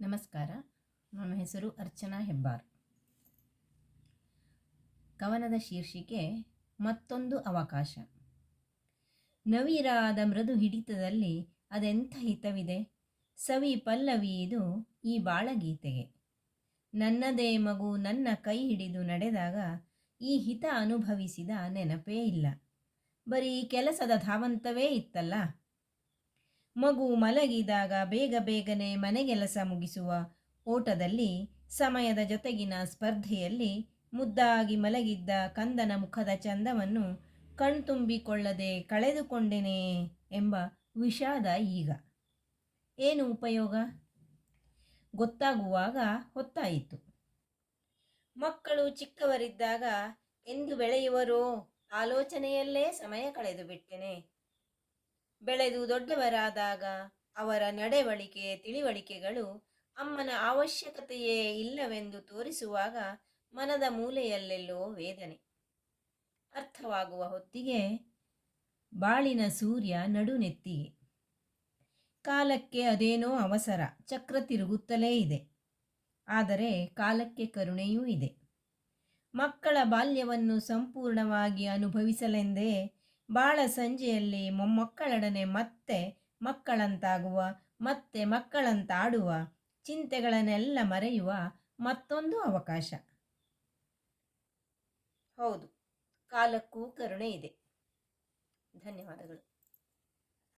ನಮಸ್ಕಾರ. ನನ್ನ ಹೆಸರು ಅರ್ಚನಾ ಹೆಬ್ಬಾರ್. ಕವನದ ಶೀರ್ಷಿಕೆ, ಮತ್ತೊಂದು ಅವಕಾಶ. ನವಿರಾದ ಮೃದು ಹಿಡಿತದಲ್ಲಿ ಅದೆಂಥ ಹಿತವಿದೆ? ಸವಿ ಪಲ್ಲವಿ ಇದು ಈ ಬಾಳಗೀತೆಗೆ. ನನ್ನದೇ ಮಗು ನನ್ನ ಕೈ ಹಿಡಿದು ನಡೆದಾಗ ಈ ಹಿತ ಅನುಭವಿಸಿದ ನೆನಪೇ ಇಲ್ಲ. ಬರೀ ಕೆಲಸದ ಧಾವಂತವೇ ಇತ್ತಲ್ಲ? ಮಗು ಮಲಗಿದಾಗ ಬೇಗ ಬೇಗನೆ ಮನೆಗೆಲಸ ಮುಗಿಸುವ ಓಟದಲ್ಲಿ ಸಮಯದ ಜೊತೆಗಿನ ಸ್ಪರ್ಧೆಯಲ್ಲಿ ಮುದ್ದಾಗಿ ಮಲಗಿದ್ದ ಕಂದನ ಮುಖದ ಚಂದವನ್ನು ಕಣ್ತುಂಬಿಕೊಳ್ಳದೆ ಕಳೆದುಕೊಂಡೆನೆ ಎಂಬ ವಿಷಾದ ಈಗ. ಏನು ಉಪಯೋಗ? ಗೊತ್ತಾಗುವಾಗ ಹೊತ್ತಾಯಿತು. ಮಕ್ಕಳು ಚಿಕ್ಕವರಿದ್ದಾಗ, ಎಂದು ಬೆಳೆಯುವರೋ? ಆಲೋಚನೆಯಲ್ಲೇ ಸಮಯ ಕಳೆದು ಬಿಟ್ಟೆನೆ ಬೆಳೆದು ದೊಡ್ಡವರಾದಾಗ ಅವರ ನಡೆವಳಿಕೆ, ತಿಳಿವಳಿಕೆಗಳು ಅಮ್ಮನ ಅವಶ್ಯಕತೆಯೇ ಇಲ್ಲವೆಂದು ತೋರಿಸುವಾಗ ಮನದ ಮೂಲೆಯಲ್ಲೆಲ್ಲೋ ವೇದನೆ. ಅರ್ಥವಾಗುವ ಹೊತ್ತಿಗೆ ಬಾಳಿನ ಸೂರ್ಯ ನಡುನೆತ್ತಿಗೆ. ಕಾಲಕ್ಕೆ ಅದೇನೋ ಅವಸರ, ಚಕ್ರ ತಿರುಗುತ್ತಲೇ ಇದೆ. ಆದರೆ ಕಾಲಕ್ಕೆ ಕರುಣೆಯೂ ಇದೆ. ಮಕ್ಕಳ ಬಾಲ್ಯವನ್ನು ಸಂಪೂರ್ಣವಾಗಿ ಅನುಭವಿಸಲೆಂದೇ ಬಾಳ ಸಂಜೆಯಲ್ಲಿ ಮೊಮ್ಮಕ್ಕಳೊಡನೆ ಮತ್ತೆ ಮಕ್ಕಳಂತಾಗುವ, ಮತ್ತೆ ಮಕ್ಕಳಂತಾಡುವ ಚಿಂತೆಗಳನ್ನೆಲ್ಲ ಮರೆಯುವ ಮತ್ತೊಂದು ಅವಕಾಶ. ಹೌದು, ಕಾಲಕ್ಕೂ ಕರುಣೆ ಇದೆ. ಧನ್ಯವಾದಗಳು.